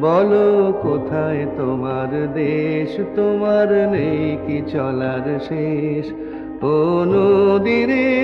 বলো কোথায় তোমার দেশ? তোমার নেই কি চলার শেষ? ও নদীরে